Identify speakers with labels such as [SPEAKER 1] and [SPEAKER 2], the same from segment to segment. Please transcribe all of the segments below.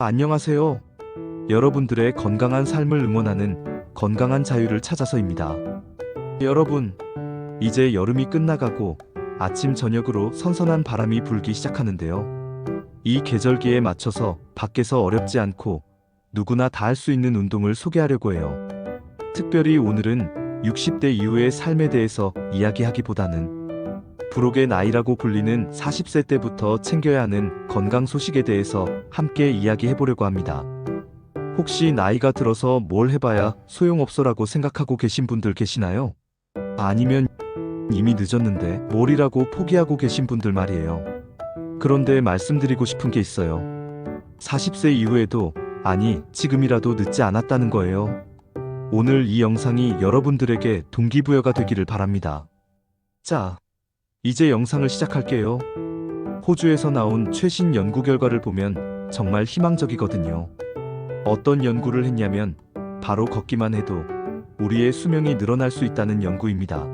[SPEAKER 1] 안녕하세요. 여러분들의 건강한 삶을 응원하는 건강한 자유를 찾아서입니다. 여러분, 이제 여름이 끝나가고 아침 저녁으로 선선한 바람이 불기 시작하는데요. 이 계절기에 맞춰서 밖에서 어렵지 않고 누구나 다 할 수 있는 운동을 소개하려고 해요. 특별히 오늘은 60대 이후의 삶에 대해서 이야기하기보다는 부록의 나이라고 불리는 40세 때부터 챙겨야 하는 건강 소식에 대해서 함께 이야기해 보려고 합니다. 혹시 나이가 들어서 뭘 해봐야 소용없어라고 생각하고 계신 분들 계시나요? 아니면 이미 늦었는데 뭘이라고 포기하고 계신 분들 말이에요. 그런데 말씀드리고 싶은 게 있어요. 40세 이후에도 아니 지금이라도 늦지 않았다는 거예요. 오늘 이 영상이 여러분들에게 동기부여가 되기를 바랍니다. 자, 이제 영상을 시작할게요. 호주에서 나온 최신 연구 결과를 보면 정말 희망적이거든요. 어떤 연구를 했냐면 바로 걷기만 해도 우리의 수명이 늘어날 수 있다는 연구입니다.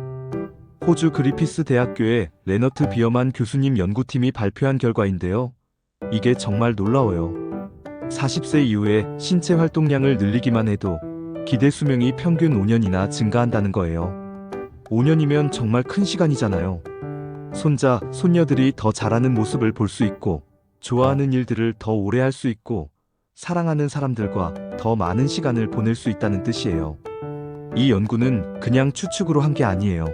[SPEAKER 1] 호주 그리피스 대학교의 레너트 비어만 교수님 연구팀이 발표한 결과인데요. 이게 정말 놀라워요. 40세 이후에 신체 활동량을 늘리기만 해도 기대 수명이 평균 5년이나 증가한다는 거예요. 5년이면 정말 큰 시간이잖아요. 손자, 손녀들이 더 자라는 모습을 볼 수 있고, 좋아하는 일들을 더 오래 할 수 있고, 사랑하는 사람들과 더 많은 시간을 보낼 수 있다는 뜻이에요. 이 연구는 그냥 추측으로 한 게 아니에요.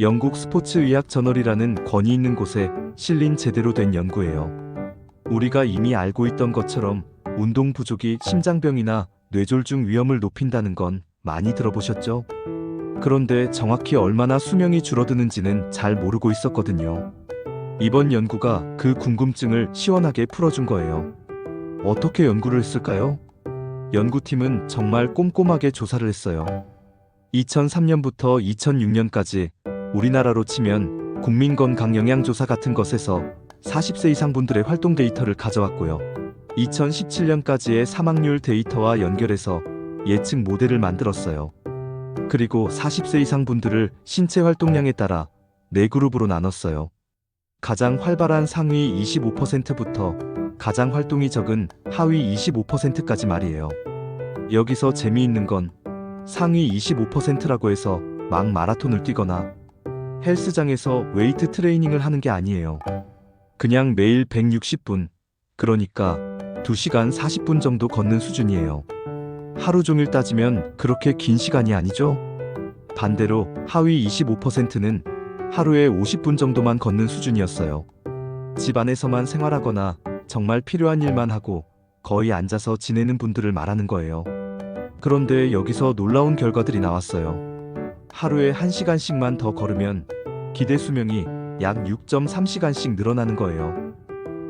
[SPEAKER 1] 영국 스포츠 의학 저널이라는 권위 있는 곳에 실린 제대로 된 연구예요. 우리가 이미 알고 있던 것처럼 운동 부족이 심장병이나 뇌졸중 위험을 높인다는 건 많이 들어보셨죠? 그런데 정확히 얼마나 수명이 줄어드는지는 잘 모르고 있었거든요. 이번 연구가 그 궁금증을 시원하게 풀어준 거예요. 어떻게 연구를 했을까요? 연구팀은 정말 꼼꼼하게 조사를 했어요. 2003년부터 2006년까지 우리나라로 치면 국민건강영양조사 같은 것에서 40세 이상 분들의 활동 데이터를 가져왔고요. 2017년까지의 사망률 데이터와 연결해서 예측 모델을 만들었어요. 그리고 40세 이상 분들을 신체 활동량에 따라 네 그룹으로 나눴어요. 가장 활발한 상위 25%부터 가장 활동이 적은 하위 25%까지 말이에요. 여기서 재미있는 건 상위 25%라고 해서 막 마라톤을 뛰거나 헬스장에서 웨이트 트레이닝을 하는 게 아니에요. 그냥 매일 160분, 그러니까 2시간 40분 정도 걷는 수준이에요. 하루 종일 따지면 그렇게 긴 시간이 아니죠? 반대로 하위 25%는 하루에 50분 정도만 걷는 수준이었어요. 집 안에서만 생활하거나 정말 필요한 일만 하고 거의 앉아서 지내는 분들을 말하는 거예요. 그런데 여기서 놀라운 결과들이 나왔어요. 하루에 1시간씩만 더 걸으면 기대 수명이 약 6.3시간씩 늘어나는 거예요.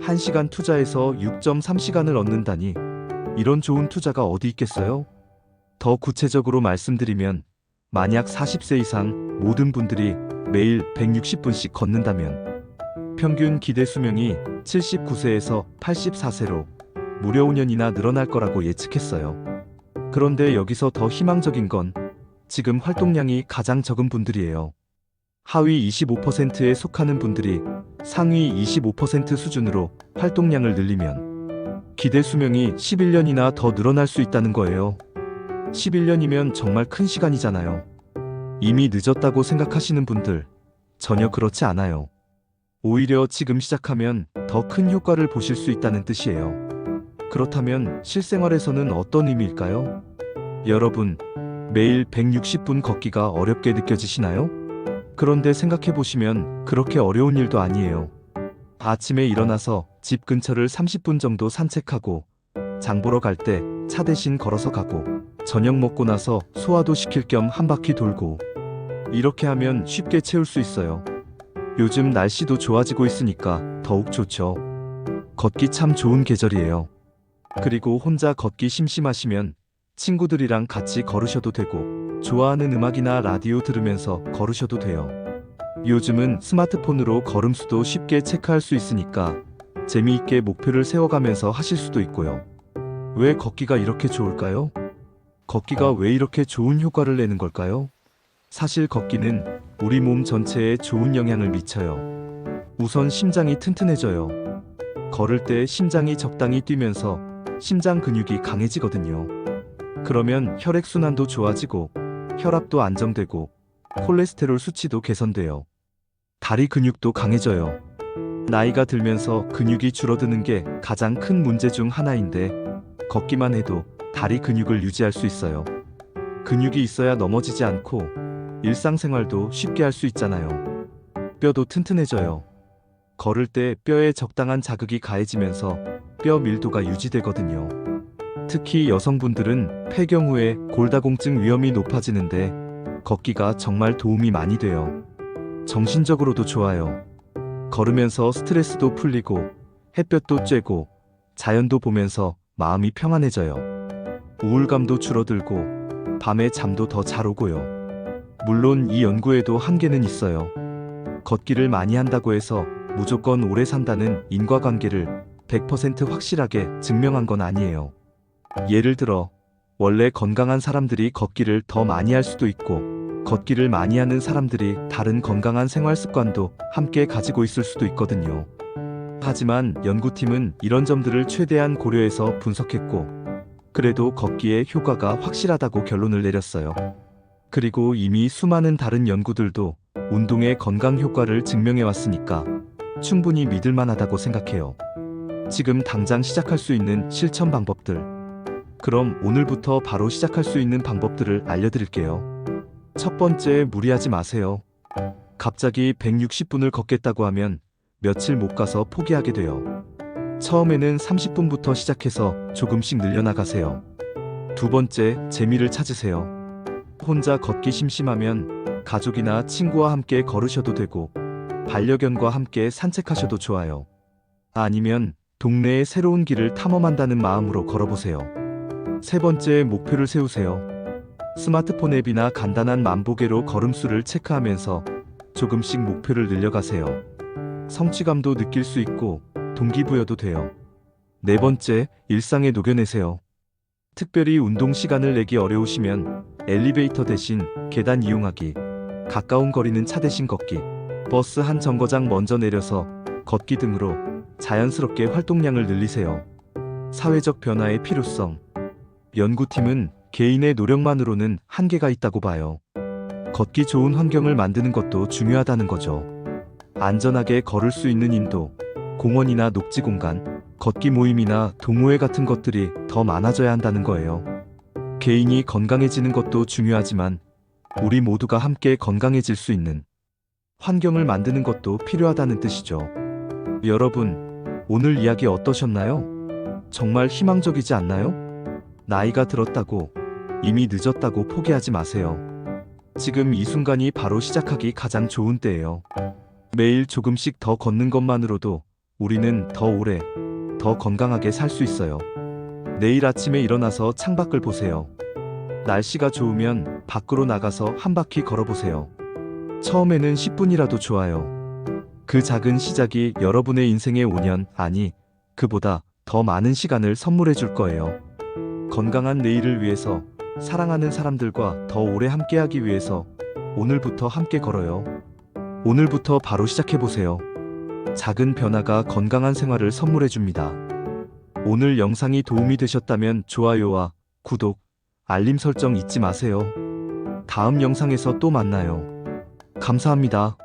[SPEAKER 1] 1시간 투자해서 6.3시간을 얻는다니 이런 좋은 투자가 어디 있겠어요? 더 구체적으로 말씀드리면 만약 40세 이상 모든 분들이 매일 160분씩 걷는다면 평균 기대 수명이 79세에서 84세로 무려 5년이나 늘어날 거라고 예측했어요. 그런데 여기서 더 희망적인 건 지금 활동량이 가장 적은 분들이에요. 하위 25%에 속하는 분들이 상위 25% 수준으로 활동량을 늘리면 기대 수명이 11년이나 더 늘어날 수 있다는 거예요. 11년이면 정말 큰 시간이잖아요. 이미 늦었다고 생각하시는 분들 전혀 그렇지 않아요. 오히려 지금 시작하면 더 큰 효과를 보실 수 있다는 뜻이에요. 그렇다면 실생활에서는 어떤 의미일까요? 여러분, 매일 160분 걷기가 어렵게 느껴지시나요? 그런데 생각해 보시면 그렇게 어려운 일도 아니에요. 아침에 일어나서 집 근처를 30분 정도 산책하고 장 보러 갈 때 차 대신 걸어서 가고 저녁 먹고 나서 소화도 시킬 겸 한 바퀴 돌고 이렇게 하면 쉽게 채울 수 있어요. 요즘 날씨도 좋아지고 있으니까 더욱 좋죠. 걷기 참 좋은 계절이에요. 그리고 혼자 걷기 심심하시면 친구들이랑 같이 걸으셔도 되고 좋아하는 음악이나 라디오 들으면서 걸으셔도 돼요. 요즘은 스마트폰으로 걸음수도 쉽게 체크할 수 있으니까 재미있게 목표를 세워가면서 하실 수도 있고요. 왜 걷기가 이렇게 좋을까요? 걷기가 왜 이렇게 좋은 효과를 내는 걸까요? 사실 걷기는 우리 몸 전체에 좋은 영향을 미쳐요. 우선 심장이 튼튼해져요. 걸을 때 심장이 적당히 뛰면서 심장 근육이 강해지거든요. 그러면 혈액순환도 좋아지고 혈압도 안정되고 콜레스테롤 수치도 개선돼요. 다리 근육도 강해져요. 나이가 들면서 근육이 줄어드는 게 가장 큰 문제 중 하나인데 걷기만 해도 다리 근육을 유지할 수 있어요. 근육이 있어야 넘어지지 않고 일상생활도 쉽게 할 수 있잖아요. 뼈도 튼튼해져요. 걸을 때 뼈에 적당한 자극이 가해지면서 뼈 밀도가 유지되거든요. 특히 여성분들은 폐경 후에 골다공증 위험이 높아지는데 걷기가 정말 도움이 많이 돼요. 정신적으로도 좋아요. 걸으면서 스트레스도 풀리고 햇볕도 쬐고 자연도 보면서 마음이 평안해져요. 우울감도 줄어들고 밤에 잠도 더 잘 오고요. 물론 이 연구에도 한계는 있어요. 걷기를 많이 한다고 해서 무조건 오래 산다는 인과관계를 100% 확실하게 증명한 건 아니에요. 예를 들어, 원래 건강한 사람들이 걷기를 더 많이 할 수도 있고, 걷기를 많이 하는 사람들이 다른 건강한 생활 습관도 함께 가지고 있을 수도 있거든요. 하지만 연구팀은 이런 점들을 최대한 고려해서 분석했고, 그래도 걷기의 효과가 확실하다고 결론을 내렸어요. 그리고 이미 수많은 다른 연구들도 운동의 건강 효과를 증명해 왔으니까 충분히 믿을 만하다고 생각해요. 지금 당장 시작할 수 있는 실천 방법들. 그럼 오늘부터 바로 시작할 수 있는 방법들을 알려드릴게요. 첫 번째, 무리하지 마세요. 갑자기 160분을 걷겠다고 하면 며칠 못 가서 포기하게 돼요. 처음에는 30분부터 시작해서 조금씩 늘려나가세요. 두 번째, 재미를 찾으세요. 혼자 걷기 심심하면 가족이나 친구와 함께 걸으셔도 되고 반려견과 함께 산책하셔도 좋아요. 아니면 동네의 새로운 길을 탐험한다는 마음으로 걸어보세요. 세 번째 목표를 세우세요. 스마트폰 앱이나 간단한 만보계로 걸음수를 체크하면서 조금씩 목표를 늘려가세요. 성취감도 느낄 수 있고 동기부여도 돼요. 네 번째, 일상에 녹여내세요. 특별히 운동 시간을 내기 어려우시면 엘리베이터 대신 계단 이용하기, 가까운 거리는 차 대신 걷기, 버스 한 정거장 먼저 내려서 걷기 등으로 자연스럽게 활동량을 늘리세요. 사회적 변화의 필요성. 연구팀은 개인의 노력만으로는 한계가 있다고 봐요. 걷기 좋은 환경을 만드는 것도 중요하다는 거죠. 안전하게 걸을 수 있는 인도, 공원이나 녹지 공간, 걷기 모임이나 동호회 같은 것들이 더 많아져야 한다는 거예요. 개인이 건강해지는 것도 중요하지만 우리 모두가 함께 건강해질 수 있는 환경을 만드는 것도 필요하다는 뜻이죠. 여러분, 오늘 이야기 어떠셨나요? 정말 희망적이지 않나요? 나이가 들었다고 이미 늦었다고 포기하지 마세요. 지금 이 순간이 바로 시작하기 가장 좋은 때예요. 매일 조금씩 더 걷는 것만으로도 우리는 더 오래, 더 건강하게 살 수 있어요. 내일 아침에 일어나서 창밖을 보세요. 날씨가 좋으면 밖으로 나가서 한 바퀴 걸어보세요. 처음에는 10분이라도 좋아요. 그 작은 시작이 여러분의 인생의 5년, 아니, 그보다 더 많은 시간을 선물해 줄 거예요. 건강한 내일을 위해서, 사랑하는 사람들과 더 오래 함께하기 위해서 오늘부터 함께 걸어요. 오늘부터 바로 시작해 보세요. 작은 변화가 건강한 생활을 선물해 줍니다. 오늘 영상이 도움이 되셨다면 좋아요와 구독, 알림 설정 잊지 마세요. 다음 영상에서 또 만나요. 감사합니다.